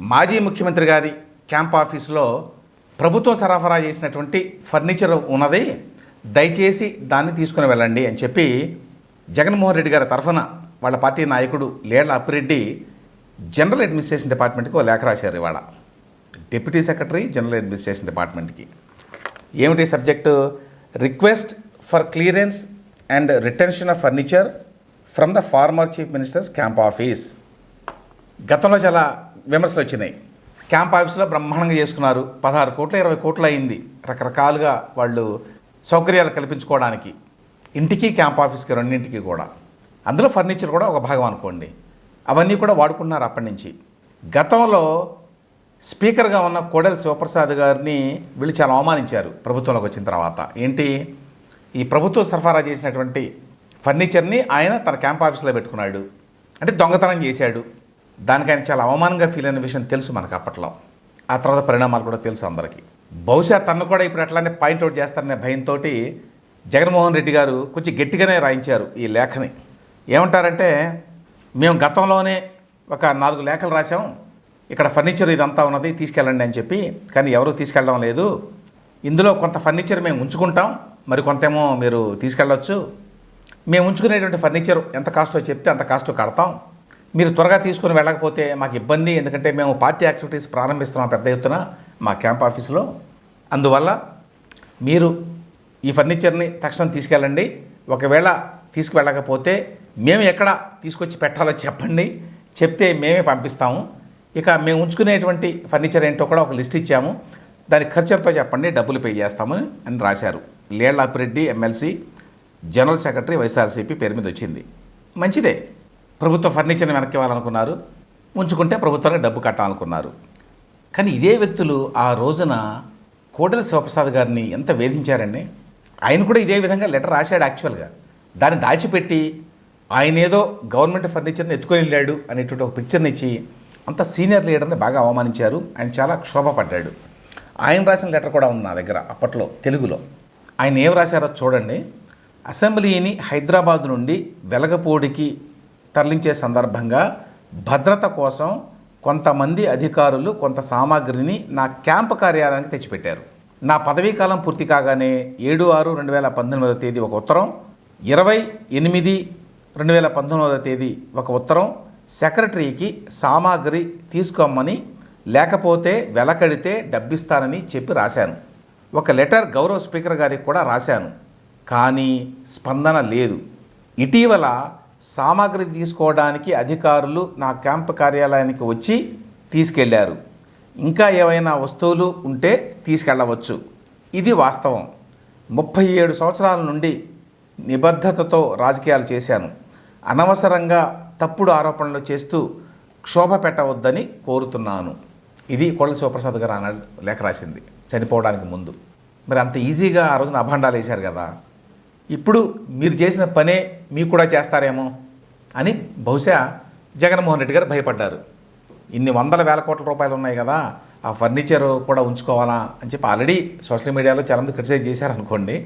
మాజీ ముఖ్యమంత్రి గారి క్యాంప్ ఆఫీసులో ప్రభుత్వం సరఫరా చేసినటువంటి ఫర్నిచర్ ఉన్నది. దయచేసి దాన్ని తీసుకుని వెళ్ళండి అని చెప్పి జగన్మోహన్ రెడ్డి గారి తరఫున వాళ్ళ పార్టీ నాయకుడు లేళ్ళ అప్పిరెడ్డి జనరల్ అడ్మినిస్ట్రేషన్ డిపార్ట్మెంట్కి ఒక లేఖ రాశారు ఇవాళ. డిప్యూటీ సెక్రటరీ జనరల్ అడ్మినిస్ట్రేషన్ డిపార్ట్మెంట్కి. ఏమిటి subject? Request for clearance and retention of furniture from the former chief minister's camp office. గతంలో చాలా విమర్శలు వచ్చినాయి. క్యాంప్ ఆఫీస్లో బ్రహ్మాండంగా చేసుకున్నారు. పదహారు కోట్ల ఇరవై కోట్లు అయింది. రకరకాలుగా వాళ్ళు సౌకర్యాలు కల్పించుకోవడానికి. ఇంటికి క్యాంప్ ఆఫీస్కి రెండింటికి కూడా. అందులో ఫర్నిచర్ కూడా ఒక భాగం అనుకోండి. అవన్నీ కూడా వాడుకున్నారు అప్పటి నుంచి. గతంలో స్పీకర్గా ఉన్న కోడెల శివప్రసాద్ గారిని వీళ్ళు చాలా అవమానించారు ప్రభుత్వంలోకి వచ్చిన తర్వాత. ఏంటి? ఈ ప్రభుత్వం సరఫరా చేసినటువంటి ఫర్నిచర్ని ఆయన తన క్యాంప్ ఆఫీస్లో పెట్టుకున్నాడు. అంటే దొంగతనం చేశాడు. దానికి ఆయన చాలా అవమానంగా ఫీల్ అయిన విషయం తెలుసు మనకు అప్పట్లో. ఆ తర్వాత పరిణామాలు కూడా తెలుసు అందరికీ. బహుశా తను కూడా ఇప్పుడు అట్లానే పాయింట్అవుట్ చేస్తారనే భయంతో జగన్మోహన్ రెడ్డి గారు కొంచెం గట్టిగానే రాయించారు ఈ లేఖని. ఏమంటారంటే మేము గతంలోనే ఒక నాలుగు లేఖలు రాసాం ఇక్కడ ఫర్నిచర్ ఇదంతా ఉన్నది తీసుకెళ్ళండి అని చెప్పి. కానీ ఎవరు తీసుకెళ్ళడం లేదు. ఇందులో కొంత ఫర్నిచర్ మేము ఉంచుకుంటాం. మరి కొంతేమో మీరు తీసుకెళ్ళవచ్చు మేము ఉంచుకునేటువంటి ఫర్నిచర్ ఎంత కాస్టో చెప్తే అంత కాస్టో కడతాం. మీరు త్వరగా తీసుకుని వెళ్ళకపోతే మాకు ఇబ్బంది ఎందుకంటే మేము పార్టీ యాక్టివిటీస్ ప్రారంభిస్తున్నాం పెద్ద ఎత్తున మా క్యాంప్ ఆఫీసులో. అందువల్ల మీరు ఈ ఫర్నిచర్ని తక్షణం తీసుకెళ్ళండి. ఒకవేళ తీసుకువెళ్ళకపోతే మేము ఎక్కడ తీసుకొచ్చి పెట్టాలో చెప్పండి. చెప్తే మేమే పంపిస్తాము. ఇక మేము ఉంచుకునేటువంటి ఫర్నిచర్ ఏంటో కూడా ఒక లిస్ట్ ఇచ్చాము. దాని ఖర్చులతో చెప్పండి డబ్బులు పే చేస్తామని అని రాశారు. Lella Appireddy MLC general secretary YSRCP పేరు మీద వచ్చింది. మంచిదే. ప్రభుత్వ ఫర్నిచర్ని వెనక్కి ఇవ్వాలనుకున్నారు ఉంచుకుంటే ప్రభుత్వానికి డబ్బు కట్టాలనుకున్నారు. కానీ ఇదే వ్యక్తులు ఆ రోజున కోటల శివప్రసాద్ గారిని ఎంత వేధించారండి? ఆయన కూడా ఇదే విధంగా లెటర్ రాశాడు యాక్చువల్గా. దాన్ని దాచిపెట్టి ఆయన ఏదో గవర్నమెంట్ ఫర్నిచర్ని ఎత్తుకొని వెళ్ళాడు అనేటువంటి ఒక పిక్చర్ని ఇచ్చి అంత సీనియర్ లీడర్ని బాగా అవమానించారు. ఆయన చాలా క్షోభపడ్డాడు. ఆయన రాసిన లెటర్ కూడా ఉంది నా దగ్గర అప్పట్లో తెలుగులో. ఆయన ఏం రాశారో చూడండి. అసెంబ్లీని హైదరాబాద్ నుండి వెలగపూడికి తరలించే సందర్భంగా భద్రత కోసం కొంతమంది అధికారులు కొంత సామాగ్రిని నా క్యాంప్ కార్యాలయానికి తెచ్చిపెట్టారు. నా పదవీ కాలం పూర్తి కాగానే ఏడు ఆరు రెండు వేల పంతొమ్మిదవ తేదీ ఒక ఉత్తరం ఇరవై ఎనిమిది రెండు వేల పంతొమ్మిదవ తేదీ ఒక ఉత్తరం సెక్రటరీకి సామాగ్రి తీసుకోమని లేకపోతే వెలకడితే డబ్బిస్తానని చెప్పి రాశాను. ఒక లెటర్ గౌరవ స్పీకర్ గారికి కూడా రాశాను. కానీ స్పందన లేదు. ఇటీవల సామాగ్రి తీసుకోవడానికి అధికారులు నా క్యాంప్ కార్యాలయానికి వచ్చి తీసుకెళ్ళారు. ఇంకా ఏవైనా వస్తువులు ఉంటే తీసుకెళ్ళవచ్చు ఇది వాస్తవం. ముప్పై ఏడు సంవత్సరాల నుండి నిబద్ధతతో రాజకీయాలు చేశాను. అనవసరంగా తప్పుడు ఆరోపణలు చేస్తూ క్షోభ పెట్టవద్దని కోరుతున్నాను. ఇది కోళ్ళ శివప్రసాద్ గారు అన్నాడు లేఖ రాసింది. చనిపోవడానికి ముందు. మరి అంత ఈజీగా ఆ రోజున అభాండాలు వేశారు కదా. ఇప్పుడు మీరు చేసిన పనే మీకు కూడా చేస్తారేమో అని బహుశా జగన్మోహన్ రెడ్డి గారు భయపడ్డారు. ఇన్ని వందల వేల కోట్ల రూపాయలు ఉన్నాయి కదా ఆ ఫర్నిచర్ కూడా ఉంచుకోవాలా అని చెప్పి ఆల్రెడీ సోషల్ మీడియాలో చాలామంది క్రిటిసైజ్ చేశారనుకోండి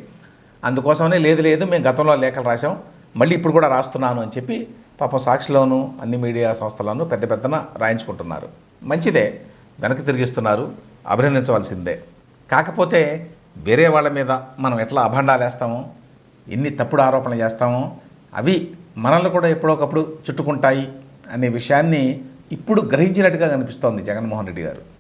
అందుకోసమనే లేదు లేదు మేము గతంలో లేఖలు రాసాం మళ్ళీ ఇప్పుడు కూడా రాస్తున్నాను అని చెప్పి పాపం సాక్షిలోను అన్ని మీడియా సంస్థలను పెద్ద పెద్దన రాయించుకుంటున్నారు. మంచిదే వెనక్కి తిరిగిస్తున్నారు అభినందించవలసిందే. కాకపోతే వేరే వాళ్ళ మీద మనం ఎట్లా అభండాలు వేస్తామో ఎన్ని తప్పుడు ఆరోపణలు చేస్తామో అవి మనల్ని కూడా ఎప్పుడొకప్పుడు చుట్టుకుంటాయి అనే విషయాన్ని ఇప్పుడు గ్రహించినట్టుగా కనిపిస్తోంది జగన్మోహన్ రెడ్డి గారు.